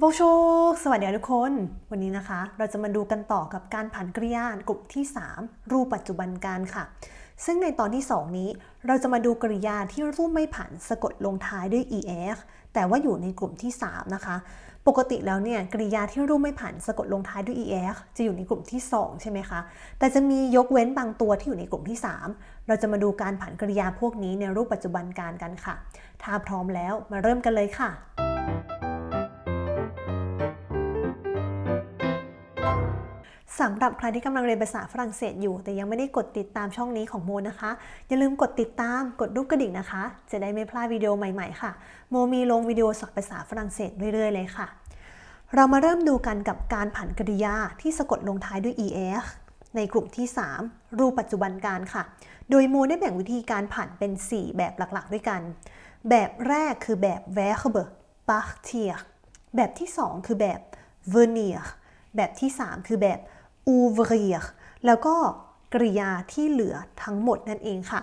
โบโชสวัสดีทุกคน วันนี้นะคะ เราจะมาดูกันต่อกับการผันกริยากลุ่มที่ 3 รูปปัจจุบันการค่ะ ซึ่งในตอนที่ 2 นี้ เราจะมาดูกริยาที่รูปไม่ผันสะกดลงท้ายด้วย er แต่ว่าอยู่ในกลุ่มที่ 3 นะคะ ปกติแล้วเนี่ยกริยาที่รูปไม่ผันสะกดลงท้ายด้วย er จะอยู่ในกลุ่มที่ 2 ใช่ไหมคะ แต่จะมียกเว้นบางตัวที่อยู่ในกลุ่มที่ 3 เราจะมาดูการผันกริยาพวกนี้ในรูปปัจจุบันการกันค่ะ ถ้าพร้อมแล้วมาเริ่มกันเลยค่ะ สำหรับใครที่กำลังเรียนภาษาฝรั่งเศสอยู่ แต่ยังไม่ได้กดติดตามช่องนี้ของโมนะคะ อย่าลืมกดติดตามกดรูปกระดิ่งนะคะ จะได้ไม่พลาดวิดีโอใหม่ๆค่ะ โมมีลงวิดีโอสอนภาษาฝรั่งเศสเรื่อยๆเลยค่ะ เรามาเริ่มดูกันกับการผันกริยาที่สะกดลงท้ายด้วย er ในกลุ่มที่ 3 รูปปัจจุบันการค่ะ โดยโมได้แบ่งวิธีการผันเป็น 4 แบบหลักๆ ด้วยกัน แบบแรกคือแบบ verbe partir แบบที่ 2 คือแบบ venir แบบที่ 3 คือแบบ ouvrir แล้วก็กริยาที่เหลือทั้งหมดนั่นเองค่ะ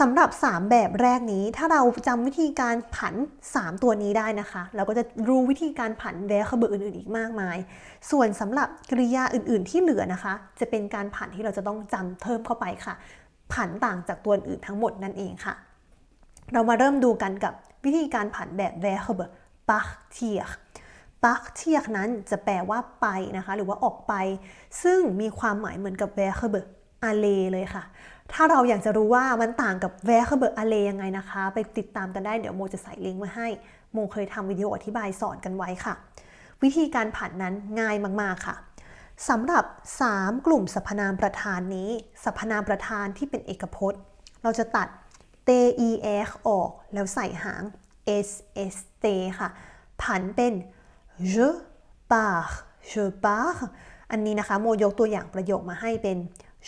สำหรับ 3 แบบแรกนี้ ถ้าเราจำวิธีการผัน 3 ตัวนี้ได้นะคะ เราก็จะรู้วิธีการผันแวร์เบอร์อื่นๆ อีกมากมาย ส่วนสำหรับกริยาอื่นๆ ที่เหลือนะคะ จะเป็นการผันที่เราจะต้องจำเพิ่มเข้าไปค่ะ ผันต่างจากตัวอื่นทั้งหมดนั่นเองค่ะ เรามาเริ่มดูกันกับวิธีการผันแบบ verb partir partir นั้นจะแปลว่าไปนะคะ หรือว่าออกไป ซึ่งมีความหมายเหมือนกับ verb aller เลยค่ะ ถ้าเราอยากจะรู้ว่ามันต่างกับ verb aller ยังไงนะคะ ไปติดตามกันได้เดี๋ยวโมจะใส่ลิงก์ไว้ให้ โมเคยทำวิดีโออธิบายสอนกันไว้ค่ะ วิธีการผันนั้นง่ายมากๆค่ะสำหรับ 3 กลุ่มสรรพนามประธานนี้สรรพนามประธานที่เป็นเอกพจน์ เราจะตัด t e r ออก แล้วใส่หาง s s t ค่ะ ผันเป็น je pars je pars อันนี้นะคะโมยกตัวอย่างประโยคมาให้เป็น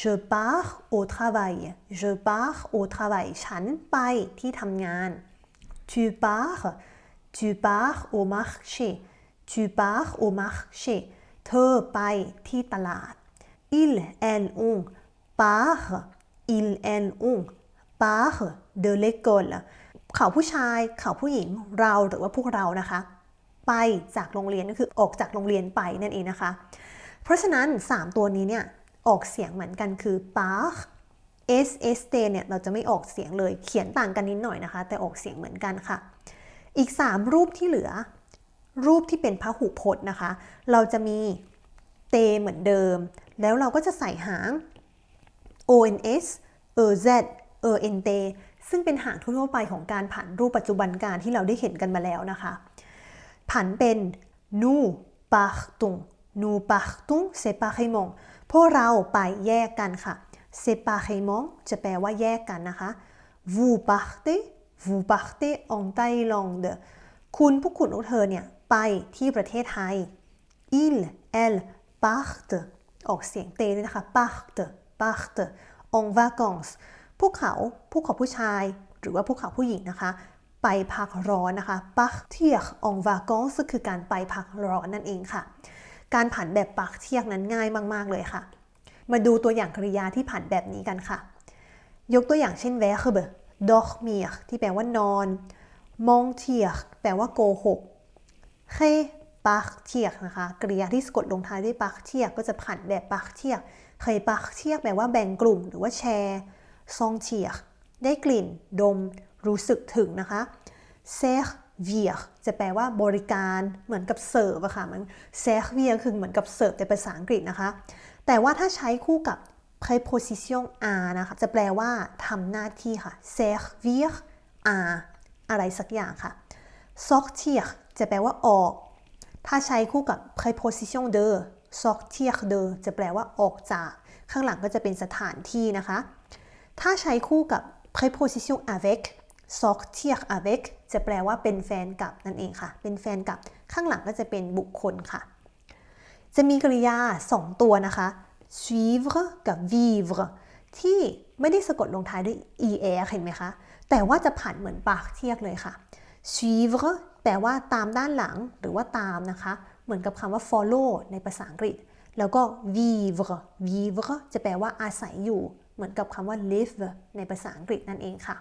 je pars au travail je pars au travail ฉันไปที่ทำงาน tu pars tu pars au marché tu pars au marché เธอไปที่ตลาด il elle on part il elle on part de l'école เขาผู้ชาย เขาผู้หญิง เราหรือว่าพวกเรานะคะ ไปจากโรงเรียนก็คือออกจากโรงเรียนไปนั่นเองนะคะ เพราะฉะนั้น 3 ตัวนี้เนี่ยออกเสียงเหมือนกันคือ par s s t เนี่ยเราจะไม่ออกเสียงเลยเขียนต่างกันนิดหน่อยนะคะ แต่ออกเสียงเหมือนกันค่ะ อีก 3 รูปที่เหลือ รูปที่เป็นพหูพจน์นะคะ เราจะมีเตเหมือนเดิม แล้วเราก็จะใส่หาง ons ez ent ซึ่งเป็นหางทั่วไปของการผันรูปปัจจุบันการที่เราได้เห็นกันมาแล้วนะคะ ผันเป็น nous partons nous partons séparément พวกเราไปแยกกันค่ะ séparément จะแปลว่าแยกกันนะคะ vous partez vous partez en Thaïlande คุณพวกคุณพวกเธอเนี่ย ไปที่ประเทศไทย il elle partent ออกเสียงเตด้วยนะคะ partent partent en vacances พวกเขาพวกเขาผู้ชาย หรือว่าพวกเขาผู้หญิงนะคะ ไปพักร้อนนะคะ partir en vacances คือการไปพักร้อนนั่นเองค่ะ การผันแบบ partir นั้นง่ายมาก ๆ เลยค่ะ มาดูตัวอย่างกริยาที่ผันแบบนี้กันค่ะ ยกตัวอย่างเช่น verb dormir ที่แปลว่านอน mentir แปลว่าโกหก he partir นะคะกริยาที่สะกดลงท้ายด้วย partir ก็จะผันแบบ partir he partir แปลว่าแบ่งกลุ่มหรือว่าแชร์ sentir ได้กลิ่น ดม รู้สึกถึงนะคะ servir จะแปลว่าบริการเหมือนกับเสิร์ฟอะค่ะมัน servir คือเหมือนกับเสิร์ฟในภาษาอังกฤษนะคะ แต่ว่าถ้าใช้คู่กับ preposition a นะคะ จะแปลว่าทำหน้าที่ค่ะ servir a อะไรสักอย่างค่ะ sortir จะแปลว่าออก ถ้าใช้คู่กับ preposition de sortir de จะแปลว่าออกจาก ข้างหลังก็จะเป็นสถานที่นะคะ ถ้าใช้คู่กับ preposition avec sortir avec จะแปลว่าเป็นแฟนกับนั่นเองค่ะ เป็นแฟนกับข้างหลังก็จะเป็นบุคคลค่ะ จะมีกริยา 2 ตัวนะคะ suivre กับ vivre ที่ไม่ได้สะกดลงท้ายด้วย er เห็นไหมคะ แต่ว่าจะผันเหมือนปากเทียกเลยค่ะ suivre แปลว่าตามด้านหลังหรือว่าตามนะคะ เหมือนกับคำว่า follow ในภาษาอังกฤษ แล้วก็ vivre vivre จะแปลว่าอาศัยอยู่ เหมือนกับคำว่า live ในภาษาอังกฤษนั่นเองค่ะ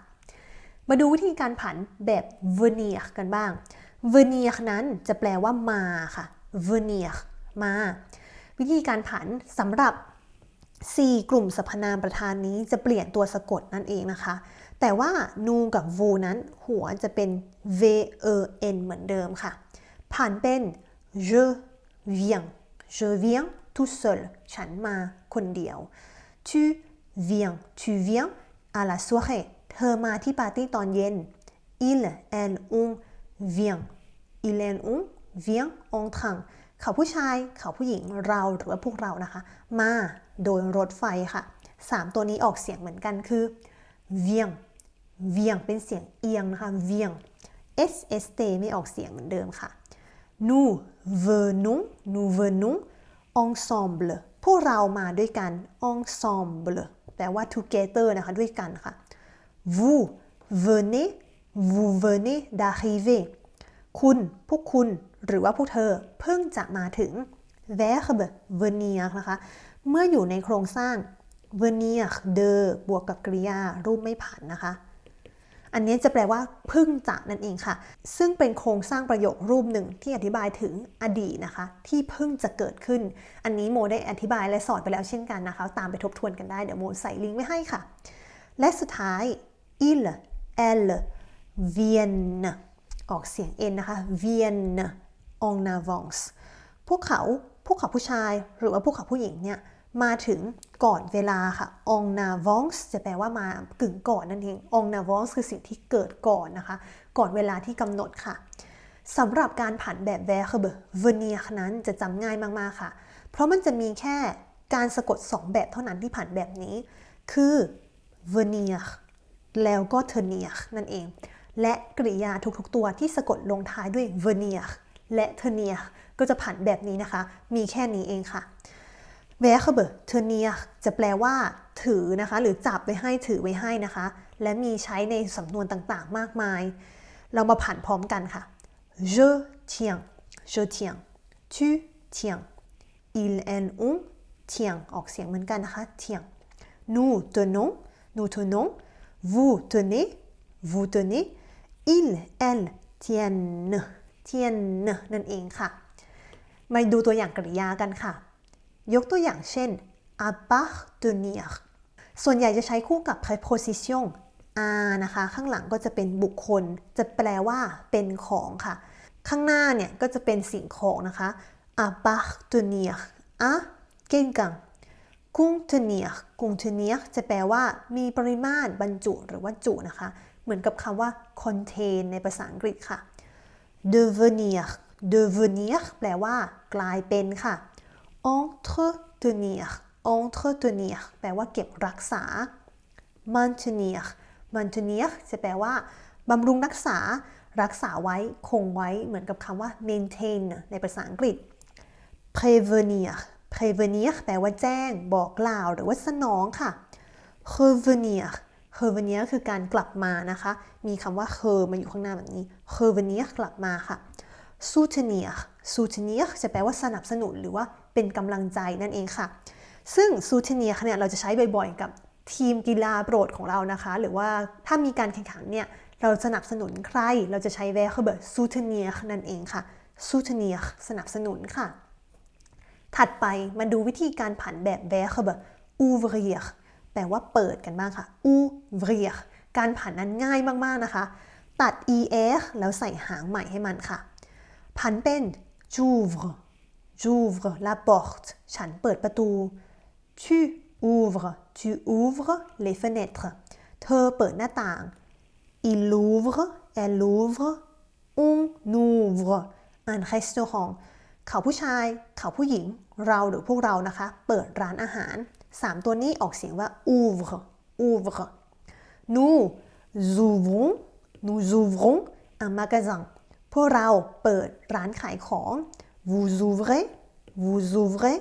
มาดูวิธีการผันแบบ venir กันบ้าง venir นั้นจะแปลว่ามาค่ะ venir มา วิธีการผันสำหรับ 4 กลุ่มสรรพนามประธานนี้จะเปลี่ยนตัวสะกดนั่นเองนะคะ แต่ว่านูกับ vu นั้นหัวจะเป็น v e n เหมือนเดิมค่ะผันเป็น je viens je viens tout seul ฉันมาคนเดียว tu viens tu viens à la soirée เธอมาที่ปาร์ตี้ตอนเย็น il elle on vient il elle on vient en train เขาผู้ชาย เขาผู้หญิงเราหรือว่าพวกเรานะคะ มาโดยรถไฟค่ะ 3 ตัวนี้ออกเสียงเหมือนกันคือ vient vient เป็นเสียงเอียงนะคะ vient s s t ไม่ออกเสียงเหมือนเดิมค่ะ nous venons nous venons ensemble พวกเรามาด้วยกัน ensemble แปลว่า together นะคะ ด้วยกันค่ะ vous venez vous venez d'arriver คุณ พวกคุณ หรือว่าพวกเธอ เพิ่งจะมาถึง verb venir นะคะ เมื่ออยู่ในโครงสร้าง venir de บวกกับกริยา รูปไม่ผันนะคะ อันนี้จะแปลว่าเพิ่งจะนั่นเองค่ะ ซึ่งเป็นโครงสร้างประโยครูปหนึ่งที่อธิบายถึงอดีตนะคะ ที่เพิ่งจะเกิดขึ้น อันนี้โมได้อธิบายและสอนไปแล้วเช่นกันนะคะ ตามไปทบทวนกันได้ เดี๋ยวโมใส่ลิงก์ไว้ให้ค่ะ และสุดท้าย il elle viennent ออกเสียง n นะคะ viennent en avance พวกเขาพวกเขาผู้ชาย หรือว่าพวกเขาผู้หญิงเนี่ยมาถึงก่อนเวลาค่ะ en avance จะแปลว่ามากึ่งก่อนนั่นเอง en avance คือสิ่งที่เกิดก่อนนะคะ ก่อนเวลาที่กำหนดค่ะสำหรับการผันแบบ verb venir นั้นจะจำง่ายมากๆค่ะ เพราะมันจะมีแค่การสะกด 2 แบบเท่านั้นที่ผันแบบนี้ คือ venir แล้วก็ tenir นั่นเอง และกริยาทุกๆตัวที่สะกดลงท้ายด้วย venir และ tenir ก็จะผันแบบนี้นะคะ มีแค่นี้เองค่ะ verb tenir จะแปลว่า ถือนะคะ หรือจับไว้ให้ถือไว้ให้นะคะ และมีใช้ในสำนวนต่างๆ มากมาย เรามาผันพร้อมกันค่ะ je tiens je tiens tu tiens il elle on tient ออกเสียงเหมือนกันนะคะ tient nous tenons nous tenons vous tenez vous tenez il elle tiennent tiennent นั่นเองค่ะ มาดูตัวอย่างกริยากันค่ะ ยกตัวอย่างเช่น appartenir ส่วนใหญ่จะใช้คู่กับ preposition a นะคะ ข้างหลังก็จะเป็นบุคคล จะแปลว่าเป็นของค่ะ ข้างหน้าเนี่ยก็จะเป็นสิ่งของนะคะ appartenir à quelqu'un contenir contenir จะแปลว่ามีปริมาตรบรรจุหรือว่าจุนะคะ เหมือนกับคำว่า contain ในภาษาอังกฤษค่ะ devenir devenir แปลว่า กลายเป็นค่ะ entretenir entretenir แปลว่าเก็บรักษา maintenir maintenir จะแปลว่าบำรุงรักษา รักษาไว้ คงไว้ เหมือนกับคำว่า maintain ในภาษาอังกฤษ prévenir prévenir แปลว่าแจ้ง บอกกล่าว หรือว่าสนองค่ะ revenir revenir คือการกลับมานะคะ มีคำว่า re มาอยู่ข้างหน้าแบบนี้ revenir กลับมาค่ะ soutenir soutenir จะแปลว่าสนับสนุนหรือว่าเป็นกำลังใจนั่นเองค่ะ ซึ่ง soutenir เนี่ยเราจะใช้บ่อยๆ กับทีมกีฬาโปรดของเรานะคะ หรือว่าถ้ามีการแข่งขันเนี่ย เราสนับสนุนใคร เราจะใช้ verb soutenir นั่นเองค่ะ soutenir สนับสนุนค่ะ ถัดไปมาดูวิธีการผันแบบ verb ouvrir แปลว่าเปิดกันบ้างค่ะ ouvrir การผันนั้นง่ายมากๆนะคะ ตัด er แล้วใส่หางใหม่ให้มันค่ะ ผันเป็น j'ouvre j'ouvre la porte ฉันเปิดประตู tu ouvres tu ouvres les fenêtres เธอเปิดหน้าต่าง il ouvre elle ouvre on ouvre un restaurant เขาผู้ชาย เขาผู้หญิง เราหรือพวกเรานะคะ เปิดร้านอาหาร 3 ตัวนี้ออกเสียงว่า ouvre ouvre nous ouvrons nous ouvrons un magasin พวกเราเปิดร้านขายของ vous ouvrez vous ouvrez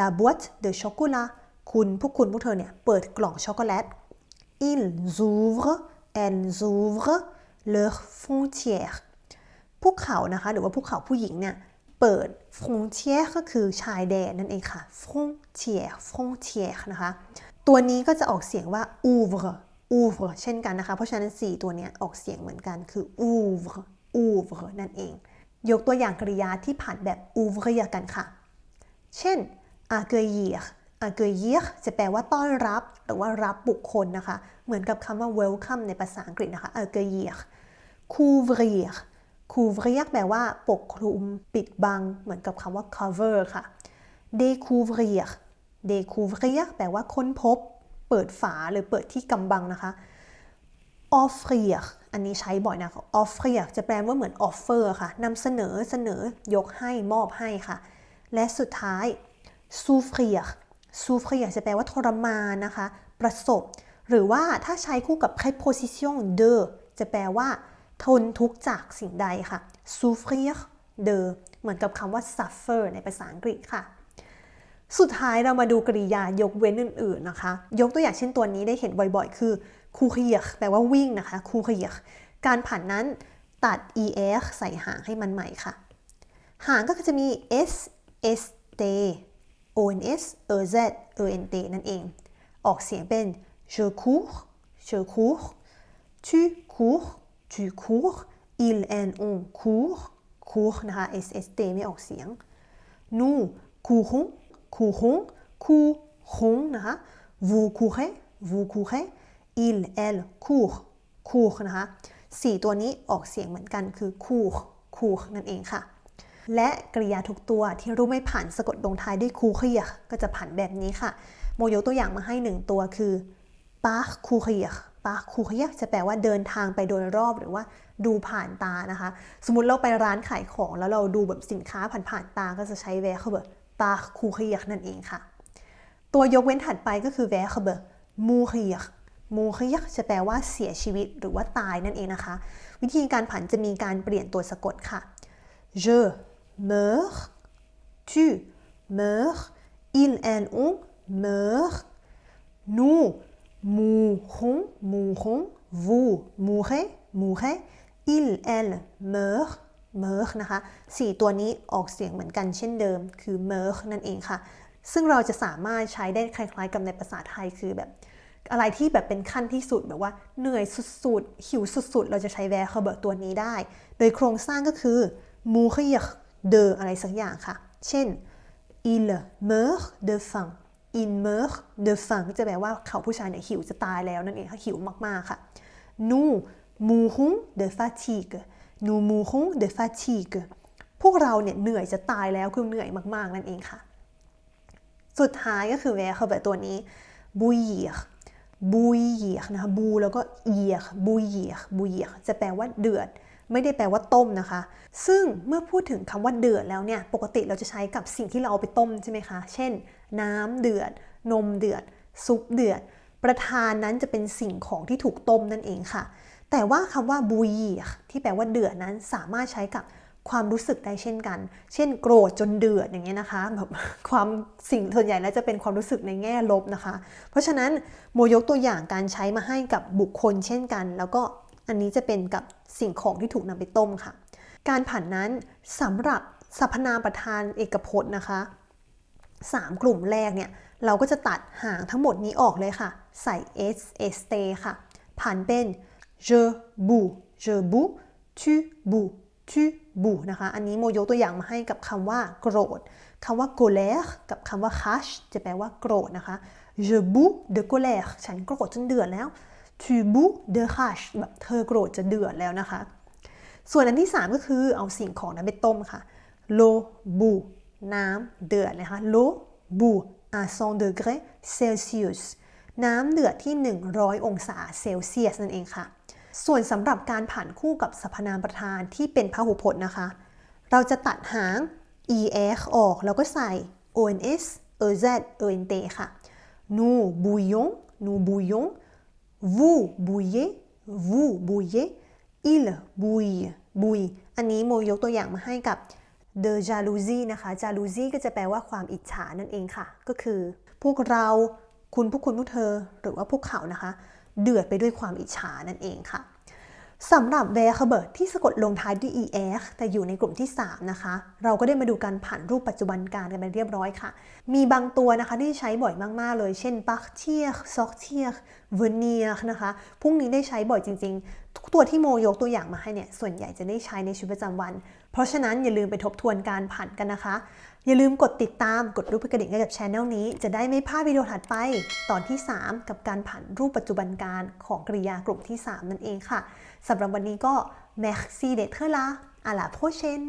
la boîte de chocolat คุณพวกคุณพวกเธอเนี่ยเปิดกล่องช็อกโกแลต ils ouvrent elles ouvrent leur frontière พวกเขานะคะ หรือว่าพวกเขาผู้หญิงเนี่ย เปิด frontière ก็คือชายแดนนั่นเองค่ะ frontière frontière นะคะ ตัวนี้ก็จะออกเสียงว่า ouvre ouvre เช่นกันนะคะ เพราะฉะนั้น 4 ตัวนี้ออกเสียงเหมือนกันคือ ouvre ouvre นั่นเอง ยกตัวอย่างกริยาที่ผ่านแบบ ouvrir กันค่ะ เช่น accueillir accueillir จะแปลว่าต้อนรับ หรือว่ารับบุคคลนะคะ เหมือนกับคำว่า welcome ในภาษาอังกฤษนะคะ accueillir couvrir couvrir แปลว่าปกคลุมปิดบัง เหมือนกับคำว่า cover ค่ะ découvrir découvrir แปลว่าค้นพบ เปิดฝาหรือเปิดที่กำบังนะคะ offrir อันนี้ใช้บ่อยนะคะ offrir จะแปลว่าเหมือน offer ค่ะนำเสนอเสนอยกให้มอบให้ค่ะ และสุดท้าย souffrir souffrir จะแปลว่าทรมานนะคะ ประสบ หรือว่าถ้าใช้คู่กับ preposition de จะแปลว่า ทนทุกข์จากสิ่งใดค่ะ souffrir de เหมือนกับคำว่า suffer ในภาษาอังกฤษค่ะ สุดท้ายเรามาดูกริยายกเว้นอื่น ๆนะคะ ยกตัวอย่างเช่นตัวนี้ได้เห็นบ่อยๆ คือ courir แปลว่าวิ่งนะคะ courir การผ่านนั้นตัด er ใส่หางให้มันใหม่ค่ะ หางก็จะมี s s t ons ez ent นั่นเอง ออกเสียงเป็น je cours je cours tu cours tu cours il and on court court นะคะ s s t ไม่ออกเสียง nous courons courons courons นะคะ vous courez vous courez il elle court court นะคะสี่ตัวนี้ออกเสียงเหมือนกันคือ court court นั่นเองค่ะ และกริยาทุกตัวที่รู้ไม่ผ่านสะกดลงท้ายด้วยคูเคียก็จะผ่านแบบนี้ค่ะ โมยกตัวอย่างมาให้หนึ่งตัวคือ park คู เคีย park คูเคียจะแปลว่าเดินทางไปโดยรอบหรือว่าดูผ่านตานะคะ สมมติเราไปร้านขายของแล้วเราดูแบบสินค้าผ่านผ่านๆตาก็จะใช้แวร์เขาแบบ park คูเคียนั่นเองค่ะ ตัวยกเว้นถัดไปก็คือ verb mourir mourir จะแปลว่าเสียชีวิตหรือว่าตายนั่นเองนะคะ วิธีการผันจะมีการเปลี่ยนตัวสะกดค่ะ je meurs tu meurs il and on meurt nous mourrons mourrons vous mourrez mourrez il elle meurt meurt นะคะสี่ตัวนี้ออกเสียงเหมือนกันเช่นเดิม คือ meurt นั่นเองค่ะ ซึ่งเราจะสามารถใช้ได้คล้าย ๆ กับในภาษาไทยคือแบบ อะไรที่แบบเป็นขั้นที่สุดแบบว่าเหนื่อยสุดๆ หิวสุดๆ เราจะใช้แวร์เคเบิร์ตัวนี้ได้ โดยโครงสร้างก็คือ mourir de อะไรสักอย่างค่ะ เช่น il meurt de faim il meurt de faim จะแปลว่าเขาผู้ชายเนี่ยหิวจะตายแล้วนั่นเองค่ะหิวมากๆค่ะ nous mourons de fatigue nous mourons de fatigue พวกเราเนี่ยเหนื่อยจะตายแล้วคือเหนื่อยมากๆนั่นเองค่ะ สุดท้ายก็คือ verb ตัวนี้ bouillir bouillir นะคะบูแล้วก็ ir bouillir bouillir จะแปลว่าเดือด ไม่ได้แปลว่าต้มนะคะ ซึ่งเมื่อพูดถึงคำว่าเดือดแล้วเนี่ยปกติเราจะใช้กับสิ่งที่เราเอาไปต้มใช่ไหมคะ เช่น น้ำเดือด นมเดือด ซุปเดือด ประธานนั้นจะเป็นสิ่งของที่ถูกต้มนั่นเองค่ะ แต่ว่าคำว่า bouillir ที่แปลว่าเดือดนั้นสามารถใช้กับความรู้สึกได้เช่นกัน เช่น โกรธจนเดือดอย่างเงี้ยนะคะแบบความสิ่งส่วนใหญ่แล้วจะเป็นความรู้สึกในแง่ลบนะคะ เพราะฉะนั้นโมยกตัวอย่างการใช้มาให้กับบุคคลเช่นกัน แล้วก็ อันนี้จะเป็นกับสิ่งของที่ถูกนำไปต้มค่ะ การผันนั้นสำหรับสรรพนามประธานเอกพจน์นะคะ 3 กลุ่มแรกเนี่ยเราก็จะตัดหางทั้งหมดนี้ออกเลยค่ะ ใส่ s s t ค่ะ ผันเป็น je bu je bu tu bu tu bu นะคะ อันนี้โมยกตัวอย่างมาให้กับคำว่าโกรธคำว่า colère กับคำว่า cash จะแปลว่าโกรธนะคะ je bu de colère ฉันโกรธจนเดือดแล้ว tu bu de cash แบบเธอโกรธจะเดือดแล้วนะคะ ส่วนอันที่ 3 ก็คือเอาสิ่งของนั้นไปต้มค่ะ l'eau bu น้ำเดือดนะคะ l'eau bu à 100 degré Celsius น้ำเดือดที่ 100 องศาเซลเซียสนั่นเองค่ะ ส่วนสำหรับการผ่านคู่กับสรรพนามประธานที่เป็นพหูพจน์นะคะ เราจะตัดหาง er ออกแล้วก็ใส่ ons ez ent ค่ะ nous bouillons nous bouillons vous bouillez vous bouillez il bouille bouille อันนี้โมยกตัวอย่างมาให้กับ the jalousie นะคะ jalousie ก็จะแปลว่าความอิจฉานั่นเองค่ะ ก็คือ พวกเราคุณพวกคุณพวกเธอ หรือว่าพวกเขานะคะ เดือดไปด้วยความอิจฉานั่นเองค่ะ สำหรับ v e r b e r ที่สะกดลงท้ายด้วย er แต่อยู่ในกลุ่มที่ 3 นะคะ เราก็ได้มาดูการผ่านรูปปัจจุบันการกันไปเรียบร้อยค่ะ มีบางตัวนะคะที่ใช้บ่อยมาก ๆ เลย เช่น partir sortir venir นะคะพวกนี้ได้ใช้บ่อยจริง ๆ ทุกตัวที่โมยกตัวอย่างมาให้เนี่ย ส่วนใหญ่จะได้ใช้ในชีวิตประจำวันเพราะฉะนั้นอย่าลืมไปทบทวนการผ่านกันนะคะ อย่าลืมกดติดตามกดรูปกระดิ่งให้กับช anel นี้ จะได้ไม่พลาดวิดีโอถัดไป ตอนที่ 3 กับการผ่านรูปปัจจุบันการของกริยากลุ่มที่ 3 นั่นเองค่ะสำหรับวันนี้ก็ merci d'être là à la prochaine